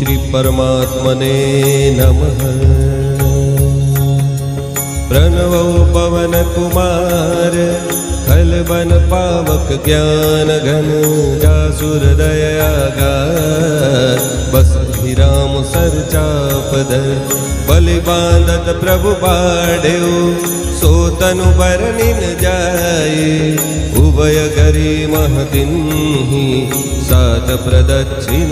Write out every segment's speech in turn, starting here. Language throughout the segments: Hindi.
श्री परमात्मने नमः। प्रणव पवन कुमार खलबन पावक ज्ञानगनजा सुरदयागा बस् राम सर्चापद सोतनु बरनिन सोतनुपर उभय करी महतिनि प्रदक्षिण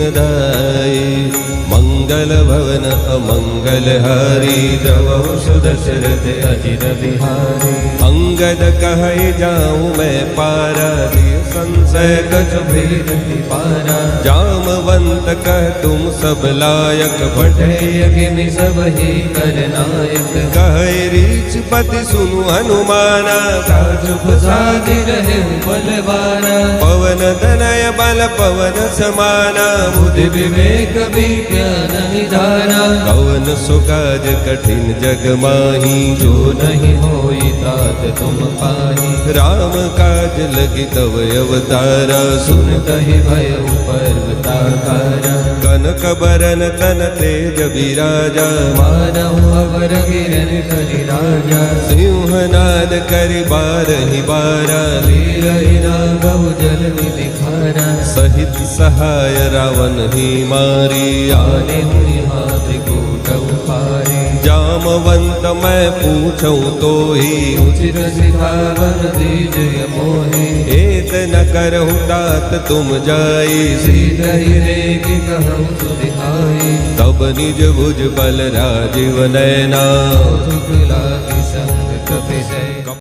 मंगल भवन अमंगल हारी द्रवौ सुदशरथ अजिर बिहारी। अंगद कहे जाऊँ मैं पारा संशय गज भेद पारा। जामवंत कह तुम सब लायक बढ़े सब ही करनायक कहे रीच पति सुनु हनुमाना। रहे बलवाना। पवन तनय बल पवन समाना। बुद्धि विवेक विज्ञान निधाना। पवन सुकाज कठिन जग माही। जो नहीं होई तात तुम पाही राम काज लगी तव अवतारा सुन कही भय पर्वताकारा कनक बरन तन तेज विराजा मानव अवर गिरन करि राजा सिंहनाद करि बारहि बारा वीर गौ जल निखारा सहित सहाय रावण ही मारी आने हुई हाथ कूट पारे जामवंत मैं पूछूँ तो ही। उचित मोहे। एत न करहु तात तुम जाई। सीध रे कि कहूँ सुधिहाई तब निज भुज बल राजीव नैना शुक्ला